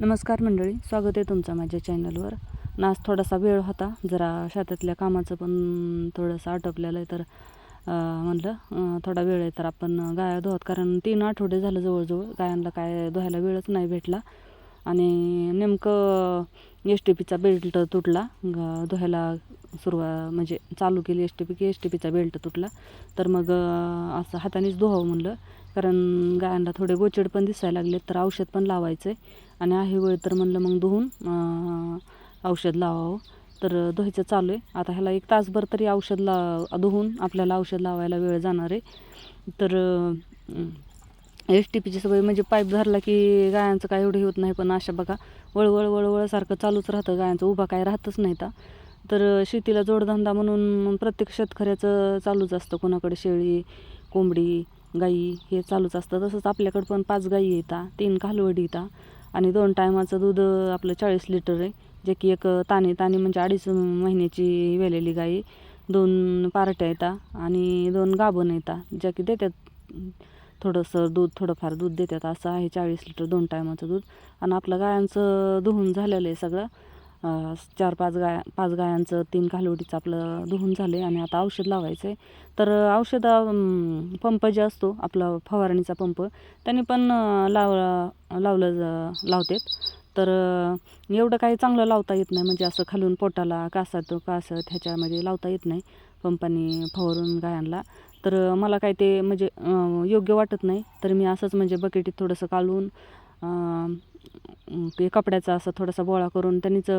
नमस्कार मंडळी स्वागत आहे तुमचं माझ्या चॅनलवर. नाच थोडासा वेळ होता जरा शेतातल्या कामाचं पण थोडंसं आटोपलेलं आहे तर म्हणलं थोडा वेळ आहे तर आपण गाया धुवत कारण तीन आठवडे झालं जवळजवळ गायांना काय धुवायला वेळच नाही भेटला. आणि नेमकं एस टी पीचा बेल्ट तुटला ग- धुवायला सुरुवात म्हणजे चालू केली एस टी पी की एस टी पीचा बेल्ट तुटला. तर मग असं हातानेच धुवावं म्हणलं. कारण गायांना थोडे गोचड पण दिसायला लागले तर औषध पण लावायचं आहे आणि आहे वेळ तर म्हणलं मग धुवून औषध लावावं. तर धुवायचं चालू आहे आता ह्याला एक तासभर तरी औषध ला धुवून आपल्याला औषध लावायला वेळ जाणार. आहे तर एस टी पीची सवय म्हणजे पाईप धरला की गायांचं काय एवढं होत नाही पण अशा बघा वळवळ वळवळसारखं चालूच राहतं. गायांचं उभा काय राहतच नाही ता तर शेतीला जोडधंदा म्हणून प्रत्येक शेतकऱ्याचं चालूच असतं. कोणाकडे शेळी कोंबडी गाई हे चालूच असतं. तसंच आपल्याकडं पण पाच गाई येतात तीन कालवडी येतात आणि दोन टायमाचं दूध आपलं चाळीस लिटर आहे. जे की एक ताने ताने म्हणजे अडीच महिन्याची वेलेली गाई दोन पार्ट्या येतात आणि दोन गाभण येतात ज्या की देतात थोडंसं दूध थोडंफार दूध देतात असं आहे चाळीस लिटर दोन टायमाचं दूध. आणि आपलं गायांचं धुवून झालेलं आहे सगळं. चार पाच गाया पाच गायांचं तीन कालवडीचं आपलं धुवून झालं आहे आणि आता औषध लावायचं आहे तर औषध पंप जे असतो आपला फवारणीचा पंप त्याने पण लाव लावलं लावतात. तर एवढं काही चांगलं लावता येत नाही. म्हणजे असं खालून पोटाला कासात कासत ह्याच्यामध्ये लावता येत नाही पंपाने फवारून गायांना. तर मला काय ते म्हणजे योग्य वाटत नाही. तर मी असंच म्हणजे बकेटीत थोडंसं काढून कपड्याचा असं थोडासा गोळा करून त्यांनीच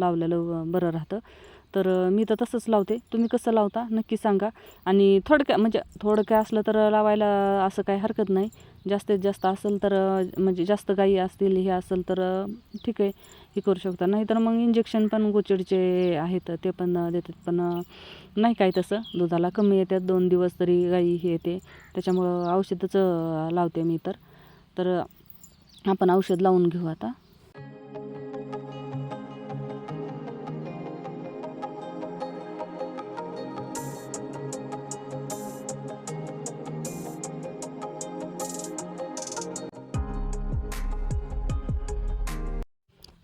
लावलेलं बरं राहतं. तर मी तर तसंच लावते. तुम्ही कसं लावता नक्की सांगा. आणि थोडक्या म्हणजे थोडक्या असलं तर लावायला असं काही हरकत नाही. जास्तीत जास्त असेल तर म्हणजे जास्त गाई असतील हे असेल तर ठीक आहे हे करू शकता. नाही तर मग इंजेक्शन पण गोचिडचे आहेत ते पण देतात. पण नाही काय तसं. दुधाला कमी येतात. दोन दिवस तरी गाई हे येते. त्याच्यामुळं औषधच लावते मी तर. तर आपण औषध लावून घेऊ आता.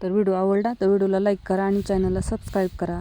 तर व्हिडिओ आवडला तर व्हिडिओला लाईक करा आणि चॅनलला सबस्क्राईब करा.